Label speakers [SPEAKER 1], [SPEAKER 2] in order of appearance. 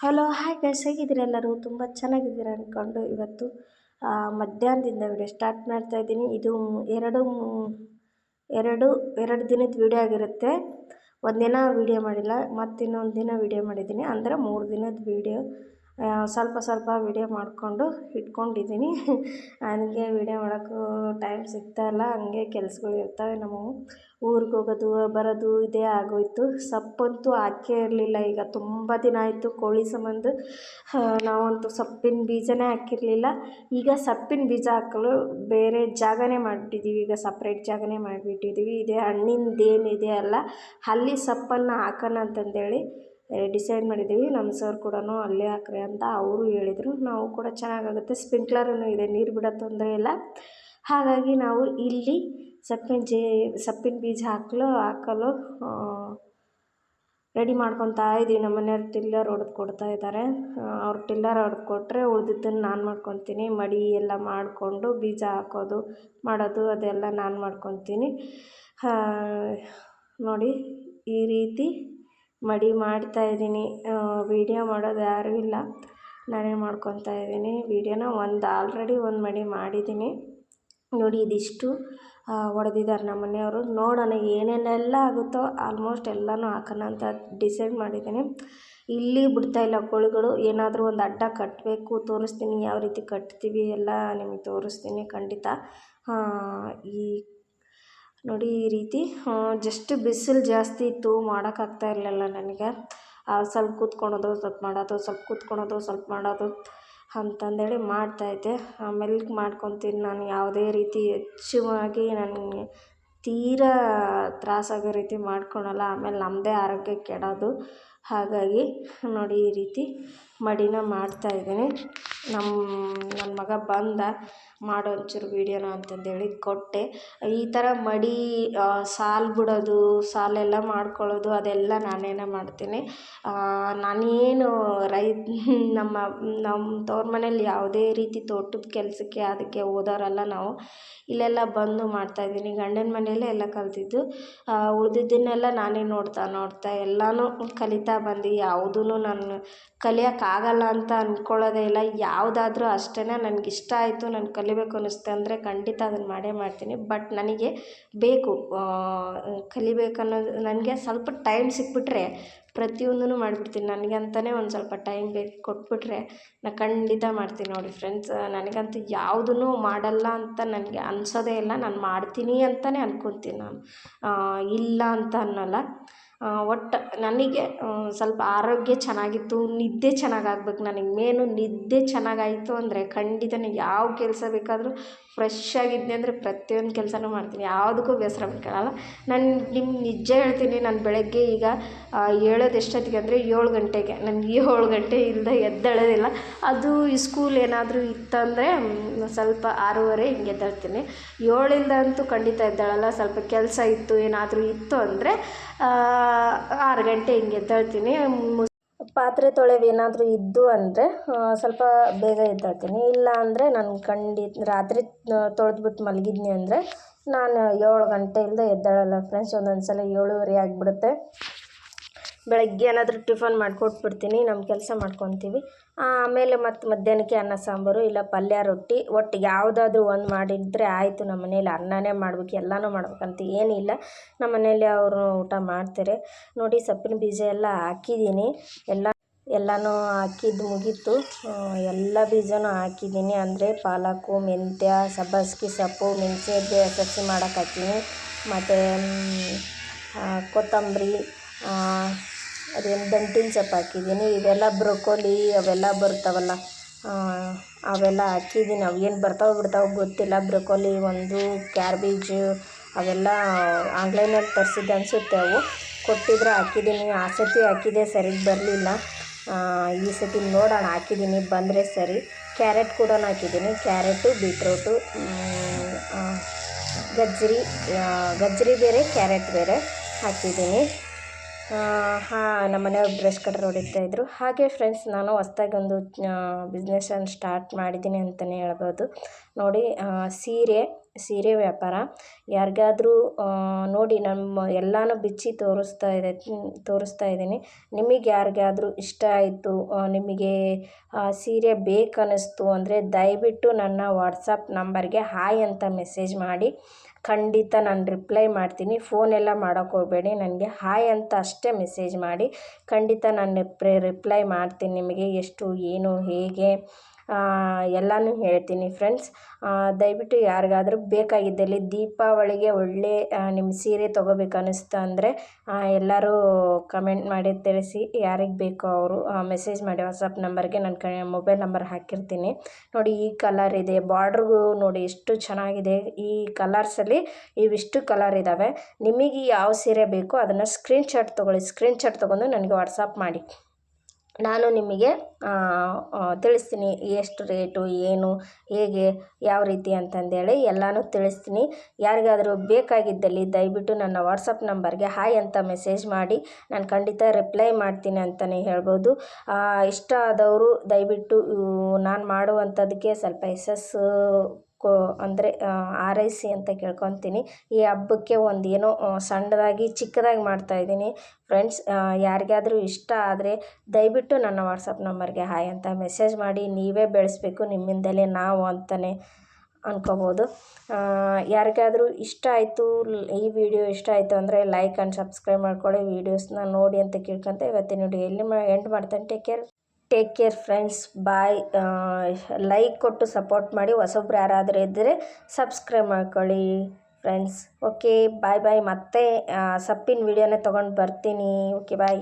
[SPEAKER 1] Hello, hi guys ಹೇಗಿದ್ದೀರಿ ಎಲ್ಲರೂ? ತುಂಬ ಚೆನ್ನಾಗಿದ್ದೀರ ಅಂದ್ಕೊಂಡು ಇವತ್ತು ಮಧ್ಯಾಹ್ನದಿಂದ ವಿಡಿಯೋ ಸ್ಟಾರ್ಟ್ ಮಾಡ್ತಾ ಇದ್ದೀನಿ. ಇದು ಎರಡು ಎರಡು ಎರಡು ದಿನದ ವಿಡಿಯೋ ಆಗಿರುತ್ತೆ. ಒಂದಿನ ವಿಡಿಯೋ ಮಾಡಿಲ್ಲ ಮತ್ತು ಇನ್ನೊಂದು ದಿನ ವಿಡಿಯೋ ಮಾಡಿದ್ದೀನಿ. ಅಂದರೆ ಮೂರು ದಿನದ ವಿಡಿಯೋ ಸ್ವಲ್ಪ ಸ್ವಲ್ಪ ವಿಡಿಯೋ ಮಾಡಿಕೊಂಡು ಇಟ್ಕೊಂಡಿದ್ದೀನಿ. ನನಗೆ ವಿಡಿಯೋ ಮಾಡೋಕ್ಕೂ ಟೈಮ್ ಸಿಗ್ತಾ ಇಲ್ಲ. ಹಂಗೆ ಕೆಲ್ಸಗಳು ಇರ್ತವೆ ನಮ್ಮವು ಊರಿಗೆ ಹೋಗೋದು, ಬರೋದು ಇದೇ ಆಗೋಯಿತು. ಸಪ್ಪಂತೂ ಹಾಕೇ ಇರಲಿಲ್ಲ. ಈಗ ತುಂಬ ದಿನ ಆಯಿತು ಕೋಳಿ ಸಂಬಂಧ. ನಾವಂತೂ ಸೊಪ್ಪಿನ ಬೀಜನೇ ಹಾಕಿರಲಿಲ್ಲ. ಈಗ ಸೊಪ್ಪಿನ ಬೀಜ ಹಾಕಲು ಬೇರೆ ಜಾಗನೇ ಮಾಡಿಬಿಟ್ಟಿದ್ದೀವಿ ಈಗ ಸಪ್ರೇಟ್ ಜಾಗನೇ ಮಾಡಿಬಿಟ್ಟಿದ್ದೀವಿ ಇದೇ ಹಣ್ಣಿಂದೇನಿದೆ ಅಲ್ಲ, ಅಲ್ಲಿ ಸೊಪ್ಪನ್ನು ಹಾಕೋಣ ಅಂತಂದೇಳಿ ಡಿಸೈಡ್ ಮಾಡಿದ್ದೀವಿ. ನಮ್ಮ ಸರ್ ಕೂಡ ಅಲ್ಲೇ ಹಾಕ್ರಿ ಅಂತ ಅವರು ಹೇಳಿದರು. ನಾವು ಕೂಡ ಚೆನ್ನಾಗಾಗುತ್ತೆ. ಸ್ಪ್ರಿಂಕ್ಲರೂ ಇದೆ. ನೀರು ಬಿಡೋ ತೊಂದರೆ ಇಲ್ಲ. ಹಾಗಾಗಿ ನಾವು ಇಲ್ಲಿ ಸೊಪ್ಪಿನ ಜೇ, ಸೊಪ್ಪಿನ ಬೀಜ ಹಾಕಲು ಹಾಕಲು ರೆಡಿ ಮಾಡ್ಕೊತಾ ಇದ್ದೀವಿ ನಮ್ಮ ಮನೆಯವ್ರು ಟಿಲ್ಲರ್ ಹೊಡೆದು ಕೊಡ್ತಾ ಇದ್ದಾರೆ ಅವ್ರು ಟಿಲ್ಲರ್ ಹೊಡೆದು ಕೊಟ್ಟರೆ ಉಳ್ದಿದ್ದನ್ನು ನಾನು ಮಾಡ್ಕೊತೀನಿ. ಮಡಿ ಎಲ್ಲ ಮಾಡಿಕೊಂಡು ಬೀಜ ಹಾಕೋದು, ಮಾಡೋದು ಅದೆಲ್ಲ ನಾನು ಮಾಡ್ಕೊತೀನಿ. ನೋಡಿ ಈ ರೀತಿ ಮಡಿ ಮಾಡ್ತಾ ಇದ್ದೀನಿ. ವೀಡಿಯೋ ಮಾಡೋದು ಯಾರೂ ಇಲ್ಲ. ನಾನೇ ಮಾಡ್ಕೊತಾ ಇದ್ದೀನಿ. ವೀಡಿಯೋನ ಒಂದು ಆಲ್ರೆಡಿ ಒಂದು ಮಡಿ ಮಾಡಿದ್ದೀನಿ. ನೋಡಿ ಇದಿಷ್ಟು ಹೊಡೆದಿದ್ದಾರೆ ನಮ್ಮ ಮನೆಯವರು. ನೋಡೋಣ ಏನೇನೆಲ್ಲ ಆಗುತ್ತೋ ಆಲ್ಮೋಸ್ಟ್ ಎಲ್ಲನೂ ಹಾಕೋಣ ಅಂತ ಡಿಸೈಡ್ ಮಾಡಿದ್ದೀನಿ. ಇಲ್ಲಿ ಬಿಡ್ತಾಯಿಲ್ಲ ಕೋಳಿಗಳು. ಏನಾದರೂ ಒಂದು ಅಡ್ಡ ಕಟ್ಟಬೇಕು ತೋರಿಸ್ತೀನಿ ಯಾವ ರೀತಿ ಕಟ್ತೀವಿ ಎಲ್ಲ ನಿಮಗೆ ತೋರಿಸ್ತೀನಿ ಖಂಡಿತ. ಈ ನೋಡಿ ಈ ರೀತಿ ಜಸ್ಟ್ ಬಿಸಿಲು ಜಾಸ್ತಿ ಇತ್ತು ಮಾಡೋಕ್ಕಾಗ್ತಾ ಇರಲಿಲ್ಲ ನನಗೆ. ಸ್ವಲ್ಪ ಕೂತ್ಕೊಳೋದು, ಸ್ವಲ್ಪ ಮಾಡೋದು, ಸ್ವಲ್ಪ ಕೂತ್ಕೊಳೋದು, ಸ್ವಲ್ಪ ಮಾಡೋದು ಅಂತಂದೇಳಿ ಮಾಡ್ತಾಯಿದ್ದೆ ಆಮೇಲೆ ಮಾಡ್ಕೊತೀನಿ ನಾನು ಯಾವುದೇ ರೀತಿ ಹೆಚ್ಚಾಗಿ ನನಗೆ ತೀರಾ ತ್ರಾಸಾಗೋ ರೀತಿ ಮಾಡ್ಕೊಳಲ್ಲ, ಆಮೇಲೆ ನಮ್ಮದೇ ಆರೋಗ್ಯ ಕೆಡೋದು. ಹಾಗಾಗಿ ನೋಡಿ ಈ ರೀತಿ ಮಡಿನ ಮಾಡ್ತಾಯಿದ್ದೀನಿ ನಮ್ಮ ನನ್ನ ಮಗ ಬಂದ ಮಾಡು ಒಂಚೂರು ವೀಡಿಯೋನ ಅಂತಂದೇಳಿ ಕೊಟ್ಟೆ. ಈ ಥರ ಮಡಿ ಸಾಲು ಬಿಡೋದು, ಸಾಲೆಲ್ಲ ಮಾಡ್ಕೊಳ್ಳೋದು, ಅದೆಲ್ಲ ನಾನೇನೇ ಮಾಡ್ತೀನಿ. ನಾನೇನು ರೈ ನಮ್ಮ ನಮ್ಮ ತವ್ರ ಮನೇಲಿ ಯಾವುದೇ ರೀತಿ ತೋಟದ ಕೆಲಸಕ್ಕೆ ಅದಕ್ಕೆ ಹೋದೋರಲ್ಲ ನಾವು, ಇಲ್ಲೆಲ್ಲ ಬಂದು ಮಾಡ್ತಾಯಿದ್ದೀನಿ ಗಂಡನ ಮನೆಯಲ್ಲೇ ಎಲ್ಲ ಕಲಿತಿದ್ದು. ಉಳಿದಿದ್ದನ್ನೆಲ್ಲ ನಾನೇ ನೋಡ್ತಾ ನೋಡ್ತಾ ಎಲ್ಲನೂ ಕಲಿತಾ ಬಂದು ಯಾವುದೂ ನಾನು ಕಲಿಯೋಕ್ಕಾಗಲ್ಲ ಅಂತ ಅಂದ್ಕೊಳ್ಳೋದೇ ಇಲ್ಲ. ಯಾವುದಾದ್ರೂ ಅಷ್ಟೇ ನನಗೆ ಇಷ್ಟ ಆಯಿತು ನಾನು ಕಲಿಬೇಕು ಅನ್ನಿಸ್ತು ಅಂದರೆ ಖಂಡಿತ ಅದನ್ನು ಮಾಡೇ ಮಾಡ್ತೀನಿ. ಬಟ್ ನನಗೆ ಬೇಕು ಕಲಿಬೇಕು ಅನ್ನೋದು ನನಗೆ ಸ್ವಲ್ಪ ಟೈಮ್ ಸಿಕ್ಬಿಟ್ರೆ ಪ್ರತಿಯೊಂದೂ ಮಾಡಿಬಿಡ್ತೀನಿ. ನನಗೆ ಅಂತಲೇ ಒಂದು ಸ್ವಲ್ಪ ಟೈಮ್ ಬೇಕು, ಕೊಟ್ಬಿಟ್ರೆ ನಾನು ಖಂಡಿತ ಮಾಡ್ತೀನಿ ನೋಡಿ ಫ್ರೆಂಡ್ಸ್. ನನಗಂತೂ ಯಾವುದೂ ಮಾಡಲ್ಲ ಅಂತ ನನಗೆ ಅನ್ಸೋದೇ ಇಲ್ಲ. ನಾನು ಮಾಡ್ತೀನಿ ಅಂತಲೇ ಅನ್ಕೊತೀನಿ ನಾನು. ಇಲ್ಲ ಅಂತ ಅನ್ನೋಲ್ಲ. ಒಟ್ಟು ನನಗೆ ಸ್ವಲ್ಪ ಆರೋಗ್ಯ ಚೆನ್ನಾಗಿತ್ತು, ನಿದ್ದೆ ಚೆನ್ನಾಗಿ ಆಗ್ಬೇಕು ನನಗೆ ಮೇನು ನಿದ್ದೆ ಚೆನ್ನಾಗಾಯಿತು ಅಂದರೆ ಖಂಡಿತ ಯಾವ ಕೆಲಸ ಬೇಕಾದರೂ ಫ್ರೆಶ್ ಆಗಿದ್ದೆ ಅಂದರೆ ಪ್ರತಿಯೊಂದು ಕೆಲಸನೂ ಮಾಡ್ತೀನಿ, ಯಾವುದಕ್ಕೂ ಬೇಸರ ಬೇಕಾಗಲ್ಲ ನಾನು ನಿಮ್ಗೆ ನಿಜ ಹೇಳ್ತೀನಿ, ನಾನು ಬೆಳಗ್ಗೆ ಈಗ ಹೇಳೋದು ಎಷ್ಟೊತ್ತಿಗೆ ಅಂದರೆ ಏಳು ಗಂಟೆಗೆ, ನನಗೆ ಏಳು ಗಂಟೆ ಇಲ್ಲದೆ ಎದ್ದೇಳೋದಿಲ್ಲ. ಅದು ಸ್ಕೂಲ್ ಏನಾದರೂ ಇತ್ತಂದರೆ ಸ್ವಲ್ಪ ಆರೂವರೆ ಹಿಂಗೆ ಎದ್ದೇಳ್ತೀನಿ. ಏಳಿಂದ ಅಂತೂ ಖಂಡಿತ ಎದ್ದೇಳಲ್ಲ, ಸ್ವಲ್ಪ ಕೆಲಸ ಇತ್ತು, ಏನಾದರೂ ಇತ್ತು ಅಂದರೆ ಆರು ಗಂಟೆ ಹಿಂಗೆ ಎದ್ದೇಳ್ತೀನಿ. ಪಾತ್ರೆ ತೊಳೆವೇನಾದರೂ ಇದ್ದು ಅಂದರೆ ಸ್ವಲ್ಪ ಬೇಗ ಎದ್ದೇಳ್ತೀನಿ. ಇಲ್ಲ ಅಂದರೆ ನಾನು ಖಂಡಿತ ರಾತ್ರಿ ತೊಳೆದ್ಬಿಟ್ಟು ಮಲಗಿದ್ನಿ ಅಂದರೆ ನಾನು ಏಳು ಗಂಟೆ ಎದ್ದಾಳಲ್ಲ ಎದ್ದೇಳಲ್ಲ ಫ್ರೆಂಡ್ಸ್ ಒಂದೊಂದು ಸಲ ಏಳುವರೆ ಆಗಿಬಿಡುತ್ತೆ. ಬೆಳಗ್ಗೆ ಏನಾದರೂ ಟಿಫನ್ ಮಾಡಿಕೊಟ್ಬಿಡ್ತೀನಿ. ನಮ್ಮ ಕೆಲಸ ಮಾಡ್ಕೊತೀವಿ. ಆಮೇಲೆ ಮತ್ತು ಮಧ್ಯಾಹ್ನಕ್ಕೆ ಅನ್ನ ಸಾಂಬಾರು ಇಲ್ಲ ಪಲ್ಯ, ರೊಟ್ಟಿ. ಒಟ್ಟು ಯಾವುದಾದ್ರೂ ಒಂದು ಮಾಡಿದರೆ ಆಯಿತು, ನಮ್ಮ ಮನೇಲಿ ಅನ್ನನೇ ಮಾಡ್ಬೇಕು, ಎಲ್ಲನೂ ಮಾಡ್ಬೇಕಂತ ಏನಿಲ್ಲ ನಮ್ಮ ಮನೇಲಿ ಅವರು ಊಟ ಮಾಡ್ತಾರೆ. ನೋಡಿ, ಸೊಪ್ಪಿನ ಬೀಜ ಎಲ್ಲ ಹಾಕಿದ್ದೀನಿ. ಎಲ್ಲ, ಎಲ್ಲನೂ ಹಾಕಿದ್ದು ಮುಗೀತು. ಎಲ್ಲ ಬೀಜನೂ ಹಾಕಿದ್ದೀನಿ. ಅಂದರೆ ಪಾಲಕು, ಮೆಂತ್ಯ, ಸಬ್ಬಸ್ಗೆ ಸೊಪ್ಪು ಮೆಂತ್ಯದ್ದು ಸಸಿ ಮಾಡೋಕೆ ಮತ್ತು ಕೊತ್ತಂಬರಿ ಅದೇನು ದಂಟಿನ ಸೊಪ್ಪು ಹಾಕಿದ್ದೀನಿ ಇವೆಲ್ಲ ಬ್ರೊಕೋಲಿ ಅವೆಲ್ಲ ಬರ್ತಾವಲ್ಲ ಅವೆಲ್ಲ ಹಾಕಿದ್ದೀನಿ ಅವು ಏನು ಬರ್ತಾವೆ ಬಿಡ್ತಾವೆ ಗೊತ್ತಿಲ್ಲ. ಬ್ರೊಕೋಲಿ ಒಂದು, ಕ್ಯಾರ್ಬೇಜು ಅವೆಲ್ಲ ಆನ್ಲೈನಲ್ಲಿ ತರಿಸಿದ್ದೆ ಅನಿಸುತ್ತೆ ಅವು. ಕೊಟ್ಟಿದ್ರೆ ಹಾಕಿದ್ದೀನಿ ಆ ಸತಿ ಹಾಕಿದೆ, ಸರಿಗೆ ಬರಲಿಲ್ಲ. ಈ ಸತಿ ನೋಡೋಣ ಹಾಕಿದ್ದೀನಿ ಬಂದರೆ ಸರಿ. ಕ್ಯಾರೆಟ್ ಕೂಡ ಹಾಕಿದ್ದೀನಿ ಕ್ಯಾರೆಟು, ಬೀಟ್ರೋಟು ಗಜ್ಜರಿ ಗಜ್ಜರಿ ಬೇರೆ, ಕ್ಯಾರೆಟ್ ಬೇರೆ ಹಾಕಿದ್ದೀನಿ ಹಾಂ, ನಮ್ಮ ಮನೆಯವ್ರು ಬ್ರಷ್ ಹೊಡಿತಾ ಇದ್ದರು ಹಾಗೆ ಫ್ರೆಂಡ್ಸ್ ನಾನು ಹೊಸ್ದಾಗಿ ಒಂದು ಬಿಸ್ನೆಸನ್ನು ಸ್ಟಾರ್ಟ್ ಮಾಡಿದ್ದೀನಿ ಅಂತಲೇ ಹೇಳ್ಬೋದು. ನೋಡಿ ಸೀರೆ ಸೀರೆ ವ್ಯಾಪಾರ. ಯಾರಿಗಾದ್ರೂ ನೋಡಿ ನಮ್ಮ ಎಲ್ಲನೂ ಬಿಚ್ಚಿ ತೋರಿಸ್ತಾ ಇದೆ ತೋರಿಸ್ತಾ ಇದ್ದೀನಿ. ನಿಮಗೆ ಯಾರಿಗಾದ್ರೂ ಇಷ್ಟ ಆಯಿತು ನಿಮಗೆ ಸೀರೆ ಬೇಕನ್ನಿಸ್ತು ಅಂದರೆ ದಯವಿಟ್ಟು ನನ್ನ ವಾಟ್ಸಪ್ ನಂಬರ್ಗೆ ಹಾಯ್ ಅಂತ ಮೆಸೇಜ್ ಮಾಡಿ. ಖಂಡಿತ ನಾನು ರಿಪ್ಲೈ ಮಾಡ್ತೀನಿ. ಫೋನೆಲ್ಲ ಮಾಡೋಕ್ಕೆ ಹೋಗಬೇಡಿ. ನನಗೆ ಹಾಯ್ ಅಂತ ಅಷ್ಟೇ ಮೆಸೇಜ್ ಮಾಡಿ. ಖಂಡಿತ ನಾನು ರಿಪ್ಲೈ ಮಾಡ್ತೀನಿ ನಿಮಗೆ. ಎಷ್ಟು, ಏನು, ಹೇಗೆ ಎಲ್ಲನೂ ಹೇಳ್ತೀನಿ ಫ್ರೆಂಡ್ಸ್ ದಯವಿಟ್ಟು ಯಾರಿಗಾದ್ರೂ ಬೇಕಾಗಿದ್ದಲ್ಲಿ ದೀಪಾವಳಿಗೆ ಒಳ್ಳೆ ನಿಮ್ಮ ಸೀರೆ ತೊಗೋಬೇಕು ಅನ್ನಿಸ್ತು ಅಂದರೆ ಎಲ್ಲರೂ ಕಮೆಂಟ್ ಮಾಡಿ ತಿಳಿಸಿ ಯಾರಿಗೆ ಬೇಕೋ ಅವರು ಮೆಸೇಜ್ ಮಾಡಿ ವಾಟ್ಸಪ್ ನಂಬರ್ಗೆ ನನ್ನ ಕ ಮೊಬೈಲ್ ನಂಬರ್ ಹಾಕಿರ್ತೀನಿ. ನೋಡಿ ಈ ಕಲರ್ ಇದೆ ಬಾರ್ಡ್ರಿಗೂ ನೋಡಿ ಎಷ್ಟು ಚೆನ್ನಾಗಿದೆ. ಈ ಕಲರ್ಸಲ್ಲಿ ಇವಿಷ್ಟು ಕಲರ್ ಇದ್ದಾವೆ ನಿಮಗೆ ಯಾವ ಸೀರೆ ಬೇಕೋ ಅದನ್ನು ಸ್ಕ್ರೀನ್ಶಾಟ್ ತೊಗೊಳ್ಳಿ ಸ್ಕ್ರೀನ್ಶಾಟ್ ತೊಗೊಂಡು ನನಗೆ ವಾಟ್ಸಪ್ ಮಾಡಿ. ನಾನು ನಿಮಗೆ ತಿಳಿಸ್ತೀನಿ ಎಷ್ಟು ರೇಟು, ಏನು, ಹೇಗೆ, ಯಾವ ರೀತಿ ಅಂತಂದೇಳಿ ಎಲ್ಲನೂ ತಿಳಿಸ್ತೀನಿ. ಯಾರಿಗಾದರೂ ಬೇಕಾಗಿದ್ದಲ್ಲಿ ದಯವಿಟ್ಟು ನನ್ನ ವಾಟ್ಸಪ್ ನಂಬರ್ಗೆ ಹಾಯ್ ಅಂತ ಮೆಸೇಜ್ ಮಾಡಿ, ನಾನು ಖಂಡಿತ ರಿಪ್ಲೈ ಮಾಡ್ತೀನಿ ಅಂತಲೇ ಹೇಳ್ಬೋದು. ಇಷ್ಟ ಆದವರು ದಯವಿಟ್ಟು ನಾನು ಮಾಡುವಂಥದ್ದಕ್ಕೆ ಸ್ವಲ್ಪ ಯಶಸ್ಸು ಕೋ, ಅಂದರೆ ಆರೈಸಿ ಅಂತ ಕೇಳ್ಕೊತೀನಿ. ಈ ಹಬ್ಬಕ್ಕೆ ಒಂದು ಏನೋ ಸಣ್ಣದಾಗಿ ಚಿಕ್ಕದಾಗಿ ಮಾಡ್ತಾ ಇದ್ದೀನಿ. ಫ್ರೆಂಡ್ಸ್ ಯಾರಿಗಾದ್ರೂ ಇಷ್ಟ ಆದರೆ ದಯವಿಟ್ಟು ನನ್ನ ವಾಟ್ಸಪ್ ನಂಬರ್ಗೆ ಹಾಯ್ ಅಂತ ಮೆಸೇಜ್ ಮಾಡಿ. ನೀವೇ ಬೆಳೆಸ್ಬೇಕು, ನಿಮ್ಮಿಂದಲೇ ನಾವು ಅಂತಲೇ ಅನ್ಕೋಬೋದು. ಯಾರಿಗಾದರೂ ಇಷ್ಟ ಆಯಿತು, ಈ ವಿಡಿಯೋ ಇಷ್ಟ ಆಯಿತು ಅಂದರೆ ಲೈಕ್ ಆ್ಯಂಡ್ ಸಬ್ಸ್ಕ್ರೈಬ್ ಮಾಡ್ಕೊಳ್ಳಿ. ವೀಡಿಯೋಸ್ನ ನೋಡಿ ಅಂತ ಕೇಳ್ಕೊತ ಇವತ್ತಿನ ವಿಡಿಯೋ ಎಲ್ಲಿ ಮಾ, ಎಂಡ್ ಮಾಡ್ತಾನೆ. Take care take care friends bye like ಕೊಟ್ಟು ಸಪೋರ್ಟ್ ಮಾಡಿ. ಹೊಸೊಬ್ರು ಯಾರಾದರೂ ಇದ್ದರೆ ಸಬ್ಸ್ಕ್ರೈಬ್ ಮಾಡ್ಕೊಳ್ಳಿ ಫ್ರೆಂಡ್ಸ್ ಓಕೆ ಬಾಯ್ ಬಾಯ್ ಮತ್ತೆ ಸಪ್ಪಿನ ವಿಡಿಯೋನೇ ತೊಗೊಂಡು ಬರ್ತೀನಿ. Okay bye